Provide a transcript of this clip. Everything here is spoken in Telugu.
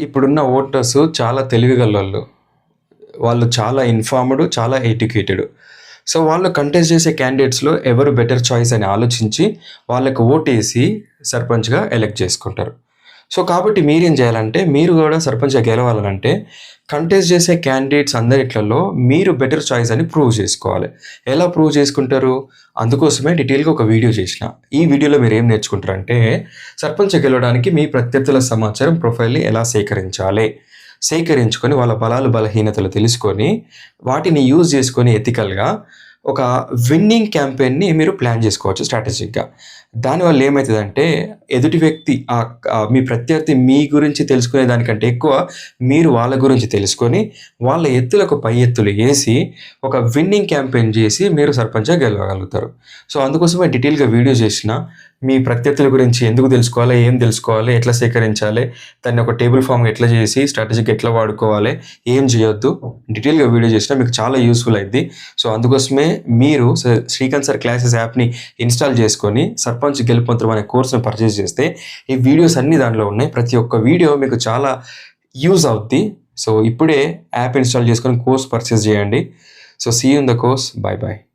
ఇప్పుడున్న ఓటర్స్ చాలా తెలివిగలవాళ్ళు. వాళ్ళు చాలా ఇన్ఫార్మ్డ్ చాలా ఎడ్యుకేటెడ్. సో వాళ్ళు కంటెస్ట్ చేసే క్యాండిడేట్స్లో ఎవరు బెటర్ చాయిస్ అని ఆలోచించి వాళ్ళకి ఓటేసి సర్పంచ్గా ఎలెక్ట్ చేసుకుంటారు. సో కాబట్టి మీరేం చేయాలంటే మీరు కూడా సర్పంచ్గా గెలవాలంటే కంటెస్ట్ చేసే క్యాండిడేట్స్ అందరిట్లలో మీరు బెటర్ చాయిస్ అని ప్రూవ్ చేసుకోవాలి. ఎలా ప్రూవ్ చేసుకుంటారు? అందుకోసమే డీటెయిల్గా ఒక వీడియో చేసిన. ఈ వీడియోలో మీరు ఏం నేర్చుకుంటారంటే సర్పంచ్ గెలవడానికి మీ ప్రత్యర్థుల సమాచారం ప్రొఫైల్ని ఎలా సేకరించాలి? సేకరించుకొని వాళ్ళ బలాలు బలహీనతలు తెలుసుకొని వాటిని యూజ్ చేసుకొని ఎథికల్గా ఒక విన్నింగ్ క్యాంపెయిన్ని మీరు ప్లాన్ చేసుకోవచ్చు స్ట్రాటజిక్గా దానివల్ల ఏమవుతుందంటే ఎదుటి వ్యక్తి ఆ ఆ మీ ప్రత్యర్థి మీ గురించి తెలుసుకునే దానికంటే ఎక్కువ మీరు వాళ్ళ గురించి తెలుసుకొని వాళ్ళ ఎత్తులకు పై ఎత్తులు వేసి ఒక విన్నింగ్ క్యాంపెయిన్ చేసి మీరు సర్పంచ్గా గెలవగలుగుతారు. సో అందుకోసమే డీటెయిల్గా వీడియో చేసిన మీ ప్రత్యర్థుల గురించి ఎందుకు తెలుసుకోవాలి ఏం తెలుసుకోవాలి ఎట్లా సేకరించాలి దాన్ని ఒక టేబుల్ ఫామ్గా ఎట్లా చేసి స్ట్రాటజీకి ఎట్లా వాడుకోవాలి ఏం చేయొద్దు డీటెయిల్గా వీడియో చేసినా మీకు చాలా యూస్ఫుల్ అయింది. సో అందుకోసమే మీరు శ్రీకాంత్ సార్ క్లాసెస్ యాప్ని ఇన్స్టాల్ చేసుకొని సర్పంచ్ గెలుపొంతరం అనే కోర్సును పర్చేస్ చేస్తే ఈ వీడియోస్ అన్ని దాంట్లో ఉన్నాయి. ప్రతి ఒక్క వీడియో మీకు చాలా యూజ్ అవుద్ది. సో ఇప్పుడే యాప్ ఇన్స్టాల్ చేసుకొని కోర్స్ పర్చేస్ చేయండి. So see in the course bye bye